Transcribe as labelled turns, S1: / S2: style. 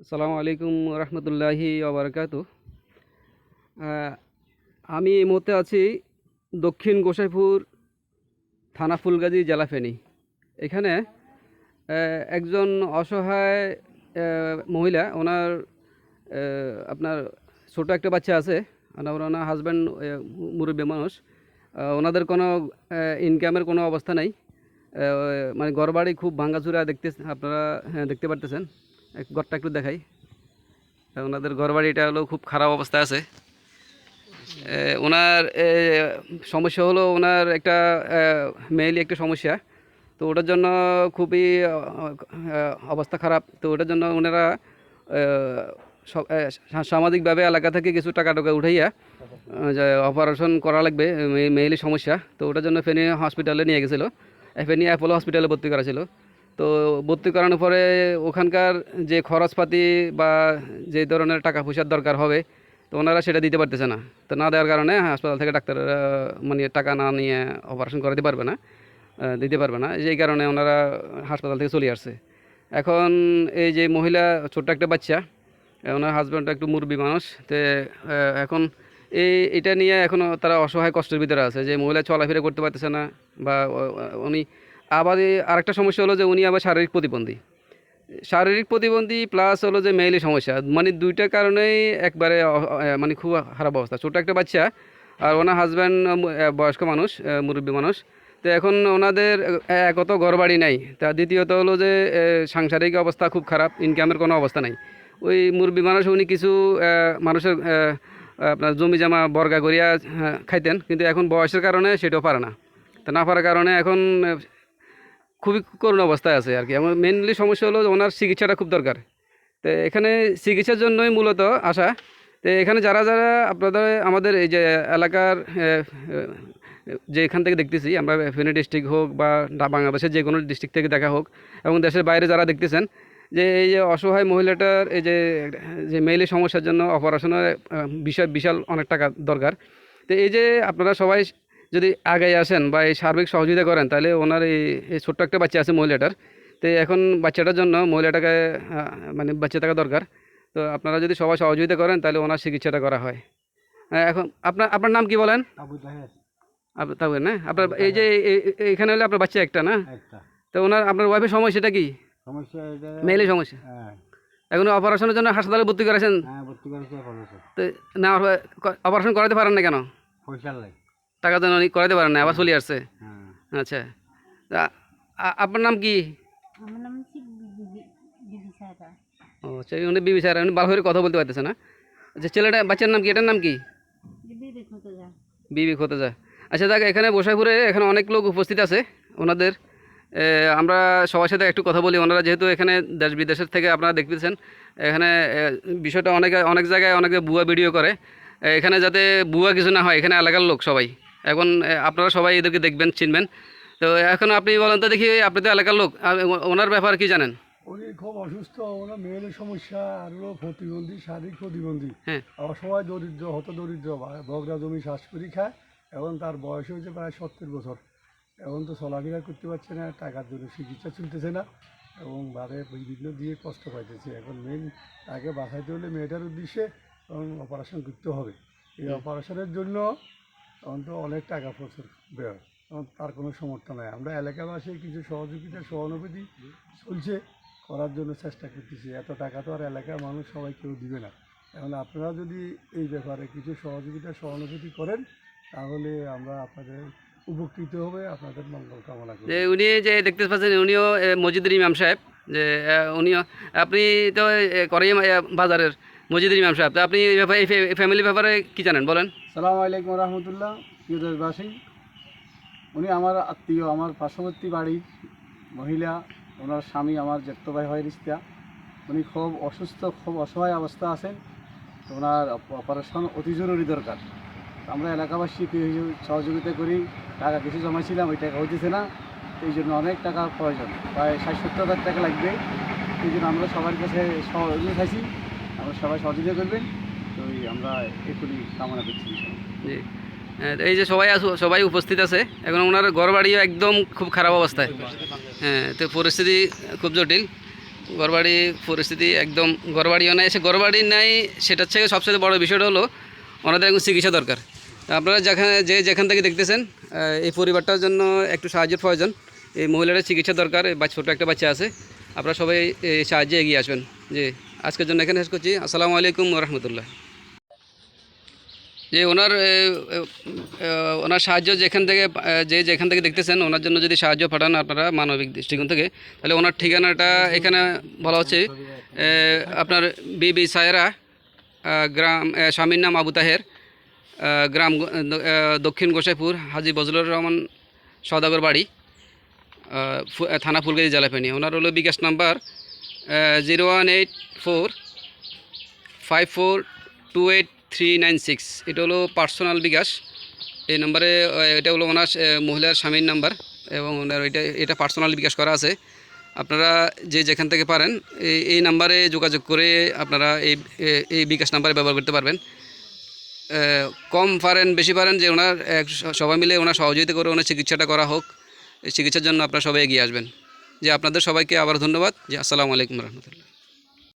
S1: আসসালামু আলাইকুম রহমতুল্লাহি ওবরাকাত আমি এই মুহূর্তে আছি দক্ষিণ গোসাইপুর থানা ফুলগাজী জেলা ফেনী। এখানে একজন অসহায় মহিলা ওনার আপনার ছোট একটা বাচ্চা আছে ওনার ওনার হাজব্যান্ড মুরব্বী মানুষ। ওনাদের কোনো ইনকামের কোনো অবস্থা নাই। মানে ঘরবাড়ি খুব ভাঙ্গাচুরা দেখতে আপনারা হ্যাঁ, দেখতে পারতেছেন। ঘরটা একটু দেখাই। ওনাদের ঘরবাড়িটা হলো খুব খারাপ অবস্থা আছে। ওনার সমস্যা হলো ওনার একটা মেইলি একটা সমস্যা। তো ওটার জন্য খুবই অবস্থা খারাপ। তো ওটার জন্য ওনারা সামাজিকভাবে এলাকা থেকে কিছু টাকা টাকা উঠাইয়া যে অপারেশন করা লাগবে মেইলি সমস্যা। তো ওটার জন্য ফেনি হসপিটালে নিয়ে গেছিল। ফেনী অ্যাপোলো হসপিটালে ভর্তি করা ছিল তো ভর্তি করানোর পরে ওখানকার যে খরচপাতি বা যে ধরনের টাকা পয়সার দরকার হবে, তো ওনারা সেটা দিতে পারতেছে না। তো না দেওয়ার কারণে হাসপাতাল থেকে ডাক্তার মানে টাকা না নিয়ে অপারেশন করাতে পারবে না দিতে পারবে না। যেই কারণে ওনারা হাসপাতাল থেকে চলে আসছে। এখন এই যে মহিলা, ছোট্ট একটা বাচ্চা ওনার হাজব্যান্ড একটু মুরব্বী মানুষ, তো এখন এই, এটা নিয়ে এখনও তারা অসহায় কষ্টের ভিতরে আছে। যে মহিলা চলাফেরা করতে পারতেছে না বা উনি আবার আরেকটা সমস্যা হলো যে উনি আবার শারীরিক প্রতিবন্ধী। শারীরিক প্রতিবন্ধী প্লাস হলো যে মেইলি সমস্যা। মানে দুইটা কারণেই একবারে মানে খুব খারাপ অবস্থা। ছোটো একটা বাচ্চা আর ওনার হাজব্যান্ড বয়স্ক মানুষ মুরব্বী মানুষ। তো এখন ওনাদের একত ঘর বাড়ি নাই। তা দ্বিতীয়ত হলো যে সাংসারিক অবস্থা খুব খারাপ ইনকামের কোনো অবস্থা নাই। ওই মুরব্বী মানুষ উনি কিছু মানুষের আপনার জমি জামা বর্গা করিয়া খাইতেন। কিন্তু এখন বয়সের কারণে সেটাও পারে না। তা না পারার কারণে এখন খুবই করুণ অবস্থায় আছে আর কি। আমার মেনলি সমস্যা হলো ওনার চিকিৎসাটা খুব দরকার। তো এখানে চিকিৎসার জন্যই মূলত আসা। তো এখানে যারা যারা আপনাদের, আমাদের এই যে এলাকার যে এখান থেকে দেখতেছি, আমরা ফেনী ডিস্ট্রিক্ট হোক বা বাংলাদেশের যে কোনো ডিস্ট্রিক্ট থেকে দেখা হোক এবং দেশের বাইরে যারা দেখতেছেন, যে এই যে অসহায় মহিলাটার এই যে যে মেইলি সমস্যার জন্য অপারেশনের বিশাল বিশাল অনেক টাকা দরকার। তো এই যে আপনারা সবাই যদি আগে আসেন বা এই সার্বিক সহযোগিতা করেন তাহলে ওনার এই ছোট্ট একটা বাচ্চা আছে মহিলাটার। তো এখন বাচ্চাটার জন্য মহিলাটাকে মানে বাচ্চা থাকা দরকার। তো আপনারা যদি সবাই সহযোগিতা করেন তাহলে ওনার চিকিৎসাটা করা হয়। এখন আপনার আপনার নাম কি বলেন? তাও না? আপনার এই যে এখানে হলে আপনার বাচ্চা একটা না? তো ওনার আপনার ওয়াইফের সমস্যাটা কি?
S2: সমস্যা
S1: মেইলি সমস্যা?
S2: হ্যাঁ।
S1: এখন অপারেশনের জন্য হাসপাতালে ভর্তি করেছেন?
S2: হ্যাঁ
S1: তো না অপারেশন করাতে পারেন না কেন?
S2: পয়সা লাগে
S1: টাকা জন্য উনি করাতে পারেন না আবার চলে আসছে।
S2: হ্যাঁ।
S1: আচ্ছা। তা আপনার নাম কি? ও আচ্ছা উনি বিবি স্যার উনি ভালো করে কথা বলতে পারতেছে না। আচ্ছা ছেলেটা বাচ্চার নাম কি? এটার নাম কি?
S3: বিবি দেখো
S1: বিবি খোতে আচ্ছা দেখ এখানে বসাইপুরে এখানে অনেক লোক উপস্থিত আছে ওনাদের। আমরা সবার সাথে একটু কথা বলি। ওনারা যেহেতু এখানে দেশ বিদেশের থেকে আপনারা দেখতেছেন এখানে বিষয়টা অনেক অনেক জায়গায় অনেকে ভুয়া ভিডিও করে। এখানে যাতে ভুয়া কিছু না হয় এখানে এলাকার লোক সবাই। এখন আপনারা সবাই এদেরকে দেখবেন চিনবেন। তো এখন আপনি বলেন তো দেখি আপনি তো এলাকার লোক ওনার ব্যাপার কি জানেন?
S4: উনি খুব অসুস্থ ওনার মেয়ের সমস্যা আর হলো প্রতিবন্ধী শারীরিক প্রতিবন্ধী।
S1: হ্যাঁ।
S4: অসহায় দরিদ্র হত দরিদ্র বগরা জমি শ্বাস করি খায় এবং তার বয়স হয়েছে প্রায় সত্তর বছর। এখন তো চলাফেরা করতে পারছে না টাকার জন্য চিকিৎসা চলতেছে না এবং বারে বিভিন্ন দিয়ে কষ্ট পাইতেছে। এখন মেন তাকে বাঁচাইতে হলে মেয়েটার উদ্দেশ্যে এবং অপারেশন করতে হবে। এই অপারেশনের জন্য তখন তো অনেক টাকা প্রচুর ব্যয়। তখন তার কোনো সমর্থ নাই। আমরা এলাকাবাসী কিছু সহযোগিতা, সহানুভূতি চলছে, করার জন্য চেষ্টা করতেছি। এত টাকা তো আর এলাকার মানুষ সবাই কেউ দিবে না। এখন আপনারা যদি এই ব্যাপারে কিছু সহযোগিতা, সহানুভূতি করেন, তাহলে আমরা আপনাদের উপকৃত হবে, আপনাদের মঙ্গল কামনা করি।
S1: যে উনি যে দেখতে পাচ্ছেন, উনিও মসজিদের ইমাম সাহেব, যে উনিও, আপনি তো করেন বাজারের মসজিদের ইমাম সাহেব। তো আপনি এই ফ্যামিলির ব্যাপারে কি জানেন? বলেন।
S2: সালাম আলাইকুম রহমতুল্লাহ, প্রিয় দেশবাসী। উনি আমার আত্মীয়, আমার পার্শ্ববর্তী বাড়ির মহিলা, ওনার স্বামী, আমার জ্যেষ্ঠ ভাই হয় রিস্তা। উনি খুব অসুস্থ, খুব অসহায় অবস্থা আছেন। ওনার অপারেশন অতি জরুরি দরকার। আমরা এলাকাবাসী সহযোগিতা করি। টাকা কিছু জমাইছিলাম, ওই টাকা হইতেছে না। এই জন্য অনেক টাকা প্রয়োজন। প্রায় ষাট সত্তর হাজার টাকা লাগবে। এই জন্য আমরা সবার কাছে সহযোগিতা চাইছি। আমরা সবাই সহযোগিতা করবেন। তো এই
S1: যে সবাই সবাই উপস্থিত আছে। এখন ওনার ঘর বাড়িও একদম খুব খারাপ অবস্থায়। হ্যাঁ তো পরিস্থিতি খুব জটিল। ঘরবাড়ি পরিস্থিতি একদম ঘরবাড়িও নাই। সে ঘরবাড়ি নাই, সেটার থেকে সবচেয়ে বড় বিষয়টা হলো ওনাদের এখন চিকিৎসা দরকার। আপনারা যেখানে, যে যেখান থেকে দেখতেছেন এই পরিবারটার জন্য একটু সাহায্যের প্রয়োজন। এই মহিলার চিকিৎসা দরকার বাচ্চা ছোটো একটা বাচ্চা আছে। আপনারা সবাই সাহায্যে এগিয়ে আসবেন। জি, আজকের জন্য এখানে শেষ করছি। আসসালামু আলাইকুম রহমতুল্লাহ। যে ওনার ওনার সাহায্য যেখান থেকে যে যেখান থেকে দেখতেছেন, ওনার জন্য যদি সাহায্য পাঠান আপনারা মানবিক দৃষ্টিকোণ থেকে, তাহলে ওনার ঠিকানাটা এখানে বলা হচ্ছে আপনার বিবি সায়রা গ্রাম স্বামীর নাম আবু তাহের গ্রাম দক্ষিণ গোসাইপুর, হাজি বজলুর রহমান সদাগর বাড়ি থানা ফুলগাড়ি জেলাপেনি ওনার হলো bKash number zero one eight four five four two eight three nine six এটা হলো পার্সোনাল বিকাশ। এই নম্বরে এটা হলো ওনার মহিলার স্বামীর নাম্বার এবং ওনার এটা এটা পার্সোনাল বিকাশ করা আছে। আপনারা যে যেখান থেকে পারেন, এই এই নাম্বারে যোগাযোগ করে আপনারা এই এই বিকাশ নাম্বারে ব্যবহার করতে পারবেন। কম পারেন, বেশি পারেন যে ওনার, এক, সবাই মিলে ওনার সহযোগিতা করে ওনার চিকিৎসাটা করা হোক। এই চিকিৎসার জন্য আপনারা সবাই এগিয়ে আসবেন। যে আপনাদের সবাইকে আবার ধন্যবাদ। যে আসসালামু আলাইকুম রহমতুল্লাহ।